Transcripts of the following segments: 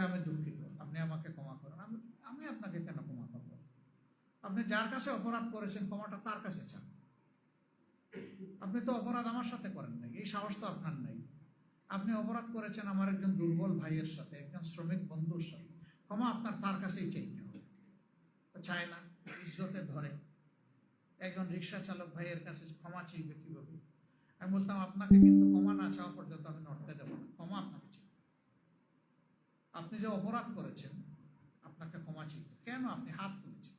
আমি দুঃখিত। আপনি আমাকে ক্ষমা করুন। আমি আমি আপনাকে কেন ক্ষমা করব? আপনি যার কাছে অপরাধ করেছেন, ক্ষমাটা তার কাছে চান। আপনি তো অপরাধ আমার সাথে করেন নাই। এই সাহস তো আপনার নাই। আপনি অপরাধ করেছেন আমার একজন দুর্বল ভাইয়ের সাথে, একজন শ্রমিক বন্ধুর সাথে। ক্ষমা আপনার তার কাছেই চাইতে হবে। চায় না ইজ্জতে ধরে। একজন রিক্সা চালক ভাইয়ের কাছে ক্ষমা চাইবে কীভাবে? আমি বলতাম, আপনাকে কিন্তু ক্ষমা না চাওয়া পর্যন্ত আমি নড়তে দেবো না। ক্ষমা আপনাকে। আপনি যে অপরাধ করেছেন, আপনাকে ক্ষমা চাইতে কেন আপনি হাত তুলেছেন?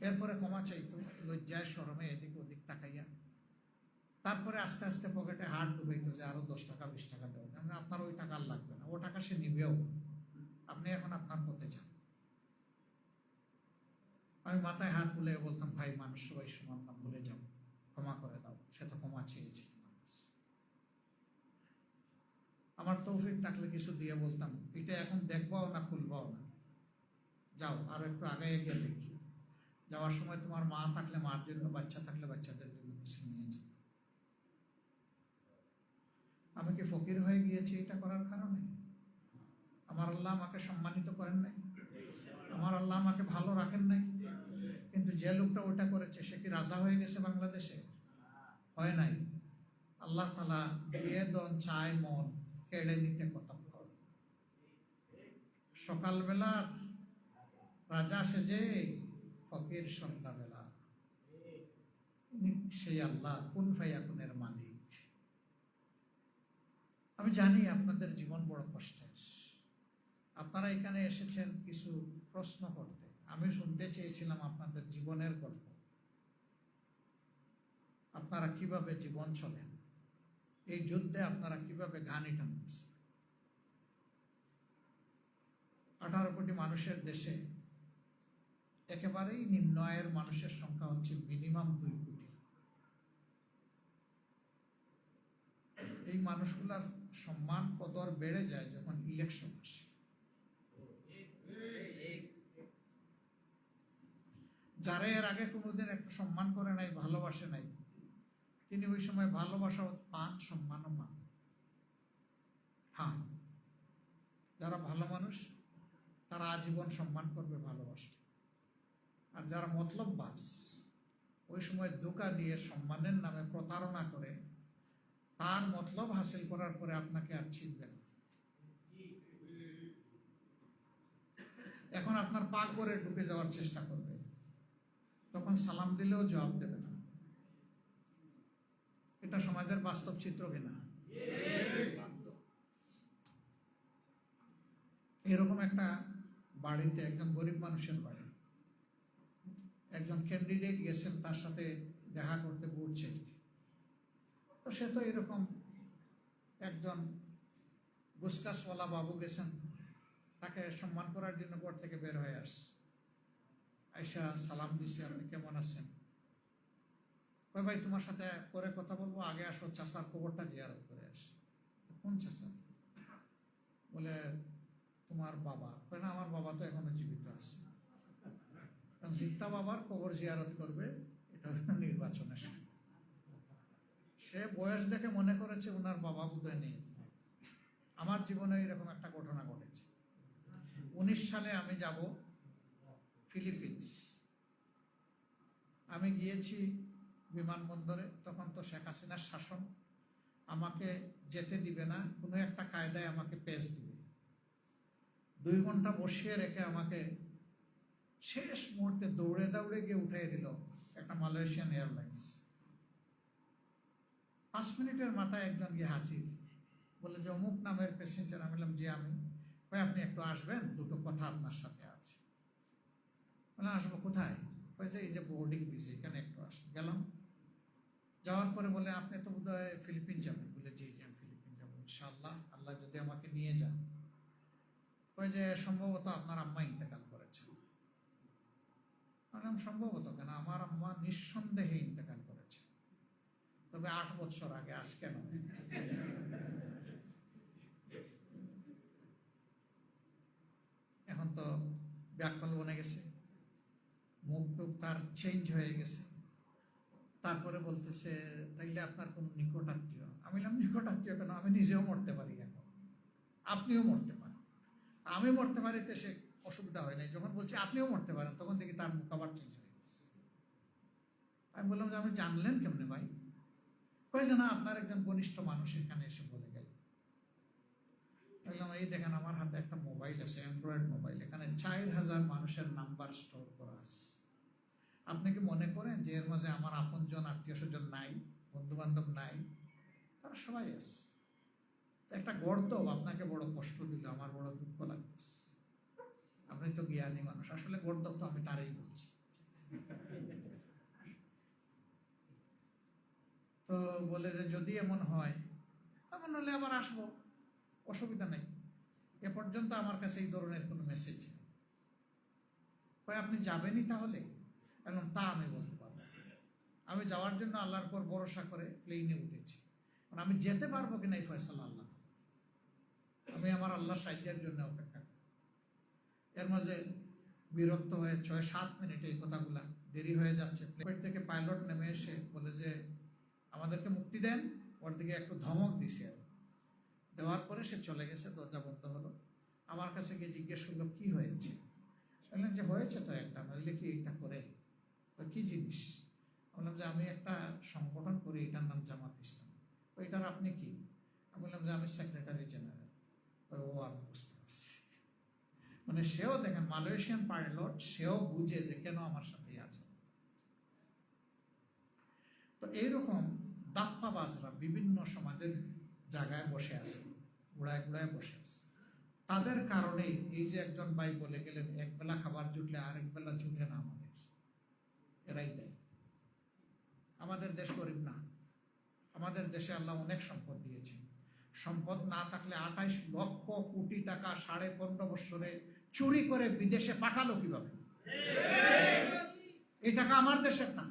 এরপরে ক্ষমা চাইতো লজ্জায় শরমে এদিক ওদিক তাকাইয়া। তারপরে আস্তে আস্তে পকেটে হাত ডুবাইতো যে আরও দশ টাকা, বিশ টাকা দেবো আমি, আপনার ওই টাকা আর লাগবে না। ও টাকা সে নিবেও আপনি এখন আপনার পথে যান। আমি মাথায় হাত তুলে বলতাম, ভাই, মানুষ সবাই সমান না ভুলে যাও। ক্ষমা করে দাও। সে তো ক্ষমা চেয়েছে মানুষ। আমার তৌফিক থাকলে কিছু দিয়ে বলতাম। এটা এখন দেখবাও না, খুলবাও না। যাও, আর একটু আগে গিয়ে দেখি। যাওয়ার সময় তোমার মা থাকলে, মার জন্য, বাচ্চা থাকলে বাচ্চাদের জন্য কিছু নিয়ে যাও। আমি কি ফকির হয়ে গিয়েছি এটা করার কারণে? আমার আল্লাহ আমাকে সম্মানিত করেন নাই? আমার আল্লাহ আমাকে ভালো রাখেন নাই? কিন্তু যে লোকটা ওটা করেছে, সে কি রাজা হয়ে গেছে বাংলাদেশে? হয় নাই। আল্লাহ তালা দিয়ে দন চায় মন। কেড়ে নিতে কতক্ষণ সকালবেলা রাজা সেজে ফকির সন্ধ্যাবেলা। সেই আল্লাহ, কোন ফাইয়াকুনের মালিক? আমি জানি আপনাদের জীবন বড় কষ্টের। আপনারা এখানে এসেছেন কিছু প্রশ্ন করতে। আমি শুনতে চেয়েছিলাম আপনাদের জীবনের গল্প। আপনারা কীভাবে জীবন চলেন? এই যুদ্ধে আপনারা কীভাবে গানি টানতেছেন আঠারো কোটি মানুষের দেশে একেবারেই নিম্ন আয়ের মানুষের সংখ্যা হচ্ছে মিনিমাম দুই কোটি। এই মানুষগুলার সম্মান কদর বেড়ে যায় যখন ইলেকশন আসে। যারা এর আগে কোনোদিন একটু সম্মান করে নাই, ভালোবাসে নাই তিনি ওই সময় ভালোবাসা পান সম্মানও পান হ্যাঁ যারা ভালো মানুষ, তারা আজীবন সম্মান করবে, ভালোবাসবে। আর যারা মতলব বাস ওই সময় ধোকা দিয়ে সম্মানের নামে প্রতারণা করে, তার মতলব হাসিল করার পরে আপনাকে আর ছিনবে না। এখন আপনার পাক করে ঢুকে যাওয়ার চেষ্টা করবে। তখন সালাম দিলেও জবাব দেবে না। এটা সমাজের বাস্তব চিত্র কিনা? এরকম একটা বাড়িতে একজন গরিব মানুষের বাড়ি। একজন ক্যান্ডিডেট গেছেন, তার সাথে দেখা করতে বলছে তো সে তো এরকম একজন গুসকাসওয়ালা বাবু গেছেন, তাকে সম্মান করার জন্য ঘর থেকে বের হয়ে আস আইসা সালাম দিছে আপনি, কেমন আছেন? কই ভাই, তোমার সাথে পরে কথা বলব, আগে আসো চাষার খবরটা জিয়ারত করে আস। কোন চাষা বলে, তোমার বাবা। কই না, আমার বাবা তো এখনও জীবিত আছে। কারণ জিত্তা বাবার কবর জিয়ারত করবে, এটা নির্বাচনের সময় সে বয়স দেখে মনে করেছে ওনার বাবা বোধহয় নেই। আমার জীবনে এরকম একটা ঘটনা ঘটেছে। উনিশ সালে আমি যাব ফিলিপিন্স। আমি গিয়েছি বিমানবন্দরে, তখন তো শেখ হাসিনার শাসন। আমাকে যেতে দিবে না, কোনো একটা কায়দায় আমাকে পেস দিবে। দুই ঘণ্টা বসিয়ে রেখে আমাকে শেষ মুহূর্তে দৌড়ে দৌড়ে গিয়ে উঠিয়ে দিল একটা মালয়েশিয়ান এয়ারলাইন্স। পাঁচ মিনিটের মাথায় একজন গিয়ে হাসির বলে যে, অমুক নামের প্যাসেঞ্জার আমি বললাম যে আমি। ভাই আপনি একটু আসবেন? দুটো কথা আপনার সাথে আছে। বলে, আসব কোথায়? ওই যে, এই যে বোর্ডিং বিজ এখানে একটু আস গেলাম। যাওয়ার পরে বলে, আপনি তো বোধ হয় ফিলিপিন যাবেন। বলে, জি জি, আমি ফিলিপিন যাব ইনশাল্লাহ আল্লাহ যদি আমাকে নিয়ে যান। ওই যে, সম্ভবত আপনার আম্মা ইন্তেকাল করেছেন। বললাম, সম্ভবত কেন? আমার আম্মা নিঃসন্দেহে ইন্তেকাল করেছে তবে আট বছর আগে, আজকে নয়। এখন তো ব্যাকল বনে গেছে। মুখ টুক তার চেঞ্জ হয়ে গেছে। তারপরে বলতেছে, তাইলে আপনার কোন নিকট আত্মীয়? আমি বললাম, নিকট আত্মীয় কেন? আমি নিজেও মরতে পারি এখন। আপনিও মরতে পারেন। আমি মরতে পারি তো সে অসুবিধা হয় নাই। যখন বলছি, আপনিও মরতে পারেন, তখন দেখি তার মুখ আবার চেঞ্জ হয়ে গেছে। আমি বললাম, যে আপনি জানলেন কেমনে ভাই? কয়ে, যে না, আপনার একজন ঘনিষ্ঠ মানুষ এখানে এসে বলে গেল। বললাম, এই দেখেন, আমার হাতে একটা মোবাইল আছে, অ্যান্ড্রয়েড মোবাইল। এখানে চার হাজার মানুষের নাম্বার স্টোর করা আছে। আপনি কি মনে করেন যে এর মাঝে আমার আপনজন আত্মীয় স্বজন নাই বন্ধু বান্ধব নাই? তারা সবাই আছে। একটা গর্দব আপনাকে বড় কষ্ট দিল, আমার বড় দুঃখ লাগতেছে। আপনি তো জ্ঞানী মানুষ, আসলে গর্দব তো আমি তারাই বলছি। তো বলে যে যদি এমন হয়, এমন হলে আবার আসব, অসুবিধা নেই। এ পর্যন্ত আমার কাছে এই ধরনের কোনো মেসেজ নেই। আপনি যাবেনই তাহলে? এখন তা আমি বলতে পারব আমি যাওয়ার জন্য আল্লাহর পর ভরসা করে প্লেনে উঠেছি। কারণ আমি যেতে পারব কিনা এই ফয়সালা আল্লাহ আমি আমার আল্লাহ সাহায্যের জন্য অপেক্ষা করি। এর মাঝে বিরক্ত হয়ে ছয় সাত মিনিট এই কথাগুলা দেরি হয়ে যাচ্ছে। প্লেন থেকে পাইলট নেমে এসে বলে যে, আমাদেরকে মুক্তি দেন ওর দিকে একটু ধমক দিছে আর। দেওয়ার পরে সে চলে গেছে, দরজা বন্ধ হলো। আমার কাছে গিয়ে জিজ্ঞেস করল, কি হয়েছে? বললাম যে, হয়েছে তো একটা। নইলে কি এটা করে। কি জিনিস? বললাম যে, আমি একটা সংগঠন করি, এটার নাম জামাত ইসলাম। এটার আপনি কি? আমি বললাম যে, আমি সেক্রেটারি জেনারেল ও আমি বুঝতে পারছি। মানে সেও দেখেন মালয়েশিয়ান পাইলট সেও বুঝে যে কেন আমার সাথেই আছে। তো এইরকম দাপ্পাবাজরা বিভিন্ন সমাজের জায়গায় বসে আছে গুড়ায় গুড়ায় বসে আছে। তাদের কারণেই এই যে একজন ভাই বলে গেলেন, এক বেলা খাবার জুটলে আরেক বেলা জুটে না আমাদের এরাই দেয় আমাদের দেশ গরিব না আমাদের দেশে আল্লাহ অনেক সম্পদ দিয়েছে সম্পদ না থাকলে আঠাইশ লক্ষ কোটি টাকা সাড়ে পনেরো বছরে চুরি করে বিদেশে পাঠালো কীভাবে? এই টাকা আমার দেশের না।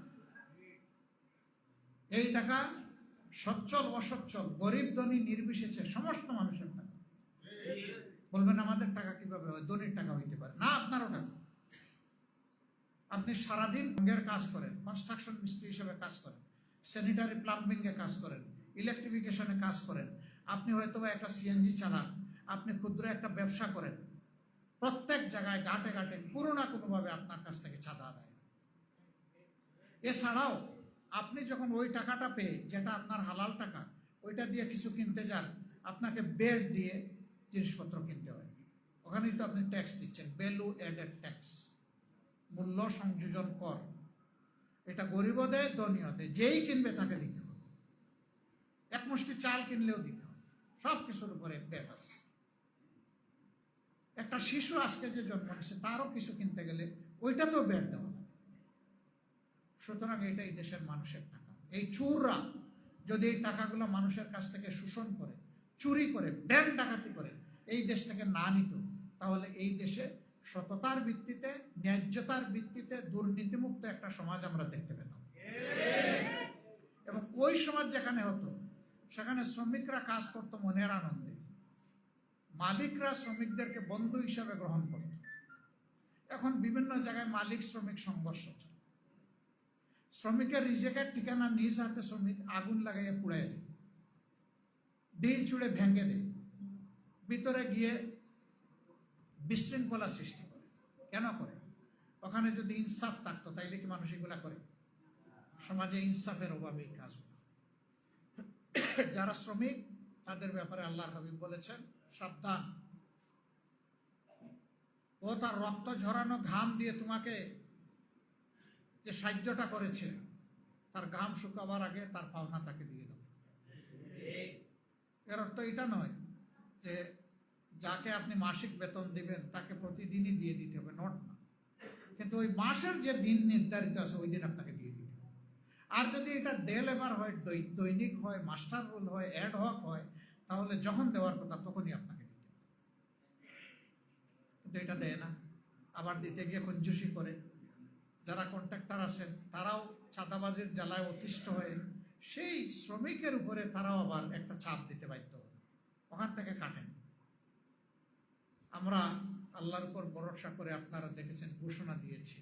এই টাকা সচ্ছল, অসচ্ছল, গরিব, ধনী, নির্বিশেষে সমস্ত মানুষের টাকা। বলবেন, আমাদের টাকা কীভাবে হয়? ধনির টাকা হইতে পারে। না, আপনারও টাকা। আপনি সারাদিন কাজ করেন কনস্ট্রাকশন মিস্ত্রি হিসেবে কাজ করেন। স্যানিটারি প্লাম্বিংয়ে কাজ করেন ইলেকট্রিফিকেশনে কাজ করেন। আপনি হয়তো একটা সিএনজি চালান, আপনি ক্ষুদ্র একটা ব্যবসা করেন। প্রত্যেক জায়গায় ঘাটে ঘাটে কোনো না কোনোভাবে আপনার কাছ থেকে চাঁদা হয়। এছাড়াও আপনি যখন ওই টাকাটা পেয়ে, যেটা আপনার হালাল টাকা, ওইটা দিয়ে কিছু কিনতে যান, আপনাকে বেড দিয়ে জিনিসপত্র কিনতে হয়। ওখানেই তো আপনি ট্যাক্স দিচ্ছেন। ভ্যালু অ্যাডেড ট্যাক্স মূল্য সংযোজন কর। এটা গরিব দেয় যেই কিনবে তাকে দিতে হবে। এক মুষ্টি চাল কিনলেও দিতে হবে। সব কিছুর উপরে ব্যাট আছে একটা শিশু আজকে যে জন্ম নিচ্ছে তারও কিছু কিনতে গেলে ওইটাতেও ব্যাট দেওয়া লাগে। সুতরাং এটা এই দেশের মানুষের টাকা। এই চুররা যদি এই টাকাগুলো মানুষের কাছ থেকে শোষণ করে, চুরি করে, ব্যাংক ডাকাতি করে, এই দেশ থেকে না নিত, তাহলে এই দেশে সততার ভিত্তিতে, ন্যায্যতার ভিত্তিতে দুর্নীতিমুক্ত একটা সমাজ আমরা দেখতে পেতাম। এবং ওই সমাজ যেখানে হতো, সেখানে শ্রমিকরা কাজ করতো মনের আনন্দে। মালিকরা শ্রমিকদেরকে বন্ধু হিসাবে গ্রহণ করত। এখন বিভিন্ন জায়গায় মালিক শ্রমিক সংঘর্ষ শ্রমিকের রিজেকের ঠিকানা নিজ হাতে শ্রমিক আগুন লাগাইয়ে পুড়াই দেয়। ডিল চুড়ে ভেঙে দেয়। ভিতরে গিয়ে বিশৃঙ্খলা সৃষ্টি করে। কেন করে? ওখানে যদি ইনসাফ থাকতো, তাইলে কি মানুষ এগুলা করে? সমাজে ইনসাফের অভাবে এই কাজগুলো যারা শ্রমিক, তাদের ব্যাপারে আল্লাহ হাবিব বলেছেন, সাবধান। ও তার রক্ত ঝরানো ঘাম দিয়ে তোমাকে যে সাহায্যটা করেছে, তার ঘাম শুকাবার আগে তার পাওনা তাকে দিয়ে দেবে এর অর্থ এটা নয় যে যাকে আপনি মাসিক বেতন দিবেন, তাকে প্রতিদিনই দিয়ে দিতে হবে নট না। কিন্তু ওই মাসের যে দিন নির্ধারিত আছে, ওই দিন আপনাকে দিয়ে দিতে হবে। আর যদি এটা ডে লেবার হয় দৈনিক হয় মাস্টার রোল হয় অ্যাড হক হয়, তাহলে যখন দেওয়ার কথা তখনই আপনাকে দিতে হবে। কিন্তু এটা দেয় না। আবার দিতে গিয়ে কঞ্জুসি করে। যারা কন্ট্রাক্টর আছেন, তারাও চাঁদাবাজির জ্বালায় অতিষ্ঠ হয়ে, সেই শ্রমিকের উপরে তারাও আবার একটা চাপ দিতে বাধ্য ওখান থেকে কাটেন। আমরা আল্লাহর উপর ভরসা করে আপনারা দেখেছেন ঘোষণা দিয়েছি।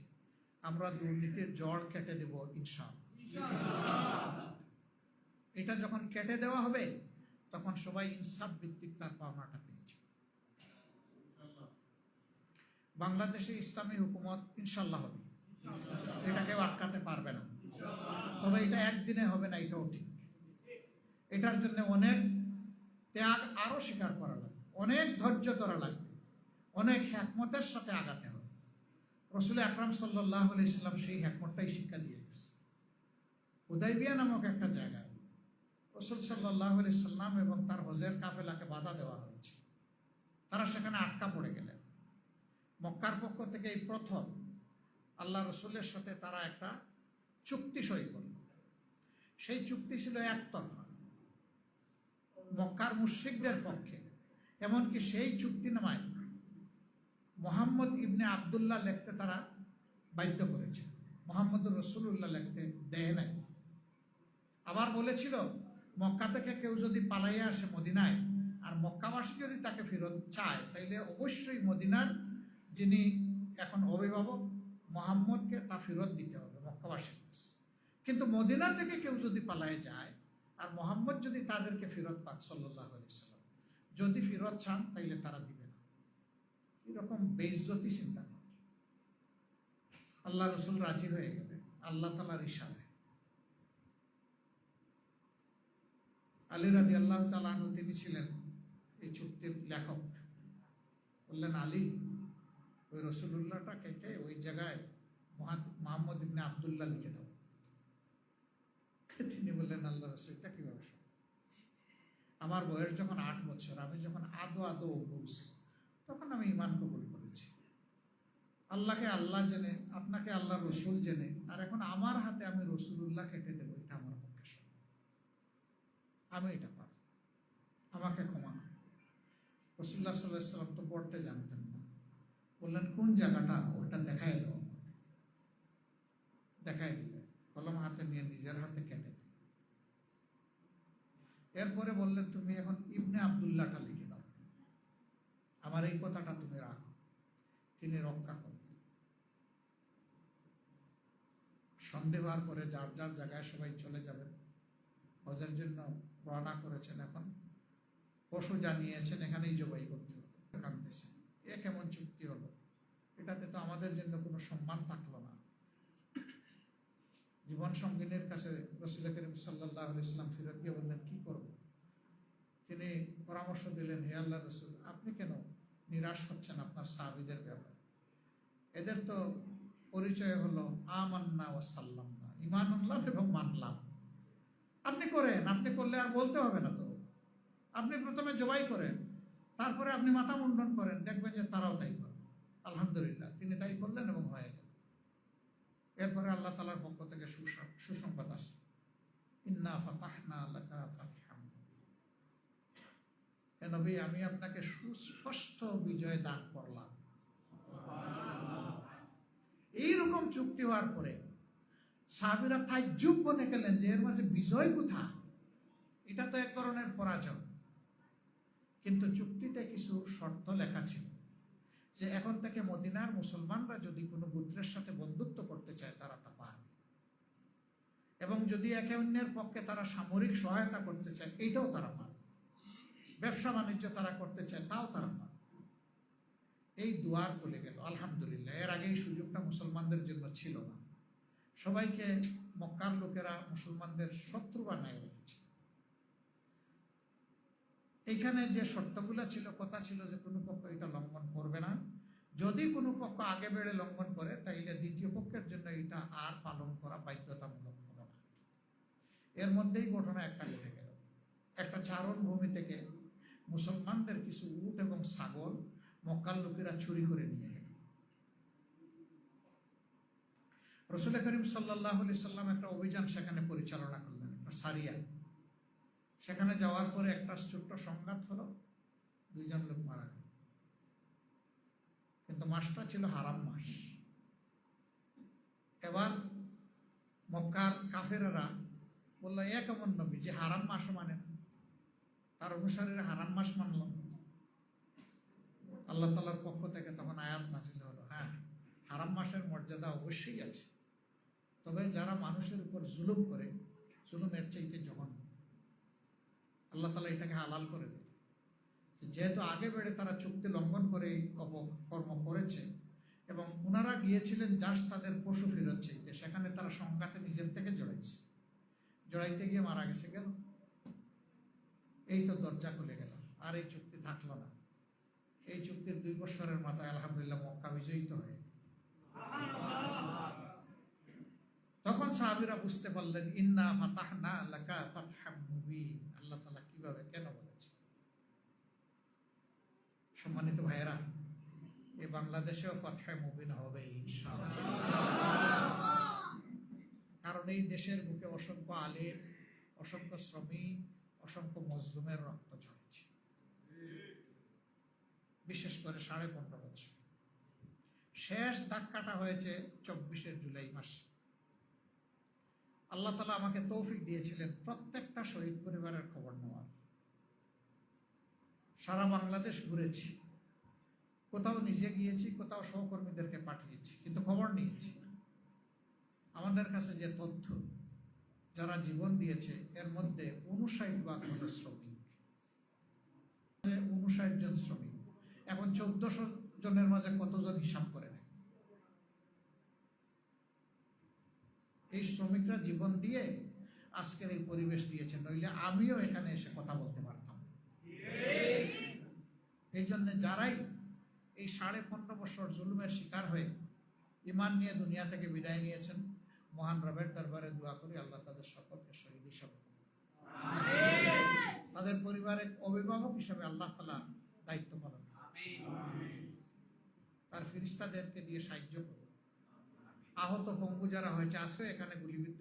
আমরা দুর্নীতির জড় কেটে দেব ইনশাআল্লাহ। এটা যখন কেটে দেওয়া হবে, তখন সবাই ইনসাফ ভিত্তিক তার পাওনাটা পেয়েছে বাংলাদেশে ইসলামী হুকুমত ইনশাল্লাহ হবে। এটা কেউ আটকাতে পারবে না। তবে এটা একদিনে হবে না, এটাও ঠিক। এটার জন্য অনেক ত্যাগ আরও স্বীকার করা লাগবে। অনেক ধৈর্য ধরা লাগবে। অনেক হ্যাকমতের সাথে আগাতে হবে। রসুল আকরাম সাল্লাহ ইসলাম সেই হ্যাকমতটাই শিক্ষা দিয়ে গেছে। উদয়বিয়া নামক একটা জায়গায় রসুল সাল্লাহ সাল্লাম এবং তার হজের কাফেলাকে বাধা দেওয়া হয়েছে। তারা সেখানে আটকা পড়ে গেলেন। মক্কার পক্ষ থেকে এই প্রথম আল্লাহ রসুলের সাথে তারা একটা চুক্তি সই করল। সেই চুক্তি ছিল একতরফা। মক্কার মুশ্রিকদের পক্ষে। এমনকি সেই চুক্তিনামায় মোহাম্মদ ইবনে আবদুল্লাহ লিখতে তারা বাধ্য করেছে। মোহাম্মদ রসুল্লাহ লিখতে দেয় নাই। আবার বলেছিল, মক্কা থেকে কেউ যদি পালাইয়া আসে মদিনায়, আর মক্কাবাসী যদি তাকে ফেরত চায়, তাইলে অবশ্যই মদিনার যিনি এখন অভিভাবক, মোহাম্মদকে তা ফেরত দিতে হবে মক্কাবাসীর। কিন্তু মদিনা থেকে কেউ যদি পালায় যায়, আর মোহাম্মদ যদি তাদেরকে ফেরত পাক সাল্লাহ যদি ফেরত চান, তাইলে তারা দিবে। এরকম বেইজ্জতি চিন্তা আল্লাহ রসুল রাজি হয়ে গেলে আল্লাহ তালার ইশারায়। আলী রাজি আল্লাহ তালু তিনি ছিলেন এই চুক্তির লেখক। বললেন, আলী, ওই রসুল্লাহটা কেটে ওই জায়গায় মোহাম্মদ ইবনে আবদুল্লাহ লিখে দাও। তিনি বললেন, আল্লাহ রসুল, এটা কীভাবে? আমার বয়স যখন আট বছর, আমি যখন আদো আদো বুঝ তখন আমি ইমান কবুল করেছি। আল্লাহকে আল্লাহ জেনে, আপনাকে আল্লাহ রসুল জেনে, আর এখন আমার হাতে আমি রসুল্লাহ কেটে দেবো, এটা আমার পক্ষে আমি এটা পারব। আমাকে ক্ষমা রসুল্লাহ সাল্লাহ সাল্লাম তো পড়তে জানতেন না। বললেন, কোন জায়গাটা? ওটা দেখাই দাও। দেখাই দিলেন। কলম হাতে নিয়ে নিজের হাতে কেটে দিলেন। এরপরে বললেন, তুমি এখন ইবনে আবদুল্লাহটা আমার এই কথাটা তুমি রাখো। তিনি রক্ষা করবেন সন্দেহ হওয়ার পরে যার যার জায়গায় সবাই চলে যাবেন। হজের জন্য রওনা করেছেন এখন। পশু জানিয়েছেন, এখানেই জবাই করতে হবে। এ কেমন চুক্তি হলো? এটাতে তো আমাদের জন্য কোনো সম্মান থাকল না। জীবন সঙ্গিনীর কাছে রসুল করিম সাল্লাহ ইসলাম ফিরত গিয়ে বললেন, কি করব? তিনি পরামর্শ দিলেন, হে আল্লাহ রসুল, আপনি কেন নিরাশ হচ্ছেন আপনার সাহাবিদের ব্যাপারে। এদের তো পরিচয় হলো আমান্না ও সাল্লাম না ইমান উল্লাহ এবং মানলাম। আপনি করেন, আপনি করলে আর বলতে হবে না তো। আপনি প্রথমে জবাই করেন, তারপরে আপনি মাথা মুন্ডন করেন, দেখবেন যে তারাও তাই করে। আলহামদুলিল্লাহ, তিনি তাই করলেন এবং হয়ে গেল। এরপরে আল্লাহ তালার পক্ষ থেকে সুসং- সুসংবাদ আসে। ইন্না ফাতাহনা লাকা ফাতহাম হে নবী, আমি আপনাকে সুস্পষ্ট বিজয় দান করলাম। এইরকম চুক্তি হওয়ার পরে সাহাবিরা তাই যুগ বনে গেলেন যে, এর মাঝে বিজয় কোথায়? এটা তো এক ধরনের পরাজয়। কিন্তু চুক্তিতে কিছু শর্ত লেখা ছিল যে, এখন থেকে মদিনার মুসলমানরা যদি কোনো গোত্রের সাথে বন্ধুত্ব করতে চায়, তারা তা পারবে। এবং যদি একে অন্যের পক্ষে তারা সামরিক সহায়তা করতে চায়, এইটাও তারা পারবে। ব্যবসা বাণিজ্য তারা করতে চায় তাও তারা পারবে এই দুয়ার বলে গেল। আলহামদুলিল্লাহ, এর আগে এই সুযোগটা মুসলমানদের জন্য ছিল না। সবাইকে মক্কার লোকেরা মুসলমানদের শত্রু বানায় রেখেছে। এখানে যে শর্তগুলো ছিল, কথা ছিল যে কোনো পক্ষ এটা লঙ্ঘন করবে না। যদি কোনো পক্ষ আগে বেড়ে লঙ্ঘন করে, তাইলে দ্বিতীয় পক্ষের জন্য এটা আর পালন করা বাধ্যতামূলক হলো না। এর মধ্যেই ঘটনা একটা ঘটে গেল। একটা চারণ ভূমি থেকে মুসলমানদের কিছু উট এবং ছাগল মক্কার লোকেরা চুরি করে নিয়ে গেল। রসুল করিম সাল্লাহ সাল্লাম একটা অভিযান সেখানে পরিচালনা করলেন, একটা সারিয়া। সেখানে যাওয়ার পরে একটা ছোট্ট সংঘাত হলো, দুইজন লোক মারা গেল। কিন্তু মাসটা ছিল হারাম মাস। এবার মক্কার কাফেরা বলল, এ কেমন নবী? যে হারাম মাসও মানে না। তার অনুসারীরা হারাম মাস মানল। আল্লাহ তালার পক্ষ থেকে তখন আয়াত নাজিল হলো। হ্যাঁ হারাম মাসের মর্যাদা অবশ্যই আছে। তবে যারা মানুষের উপর জুলুম করে, জুলুমের চাইতে জঘন্য। আল্লাহ তালা এটাকে হালাল করে দেয় যেহেতু আগে বেড়ে তারা চুক্তি লঙ্ঘন করে এই অপকর্ম করেছে এবং ওনারা গিয়েছিলেন জাস্ট তাদের পশু ফেরত চাইতে, সেখানে তারা সংঘাতে নিজের থেকে জড়াইছে। জড়াইতে গিয়ে মারা গেছে। গেল। এই তো দরজা খুলে গেল, আর এই চুক্তি থাকল না। এই চুক্তির দুই বছরের মাথায় আলহামদুলিল্লাহ মক্কা বিজয়িত হয়ে তখন সাহাবীরা বুঝতে পারলেন, ইন্না ফাতাহনা লাকা ফাতহাম মুবিন। আল্লাহ তাআলা কীভাবে কেন বলেছে? সম্মানিত ভাইয়েরা এই বাংলাদেশেও ফাতহা মুবিন হবে ইনশাআল্লাহ। কারণ এই দেশের বুকে অসংখ্য আলেম, অসংখ্য শ্রমিক অসংখ্য মজলুমের রক্ত ঝরেছে। বিশেষ করে সাড়ে পনেরো বছর। শেষ ধাক্কাটা হয়েছে চব্বিশের জুলাই মাসে। আল্লাহ তালা আমাকে তৌফিক দিয়েছিলেন প্রত্যেকটা শহীদ পরিবারের খবর নেওয়ার। সারা বাংলাদেশ ঘুরেছি। কোথাও নিজে গিয়েছি, কোথাও সহকর্মীদেরকে পাঠিয়েছি, কিন্তু খবর নিয়েছি আমাদের কাছে যে তথ্য যারা জীবন দিয়েছে, এর মধ্যে উনষাট ভাগ হলো শ্রমিক। উনষাট জন শ্রমিক। এখন চোদ্দশো জনের মাঝে কতজন হিসাব করে নেয়? এই শ্রমিকরা জীবন দিয়ে আজকের এই পরিবেশ দিয়েছে, নইলে আমিও এখানে এসে কথা বলতে পারতাম। এই জন্য যারাই এই সাড়ে পনেরো বছর জুলুমের শিকার হয়ে ইমান নিয়ে দুনিয়া থেকে বিদায় নিয়েছেন মহান রবের দরবারে দোয়া করি আল্লাহ তাদের সকলকে শহীদ হিসাবে তাদের পরিবারে অভিভাবক হিসাবে আল্লাহ তালা দায়িত্ব পালন। তার ফিরিস্তাদেরকে দিয়ে সাহায্য করুন। আহত পঙ্গু যারা হয়েছে আসে এখানে গুলিবিদ্ধ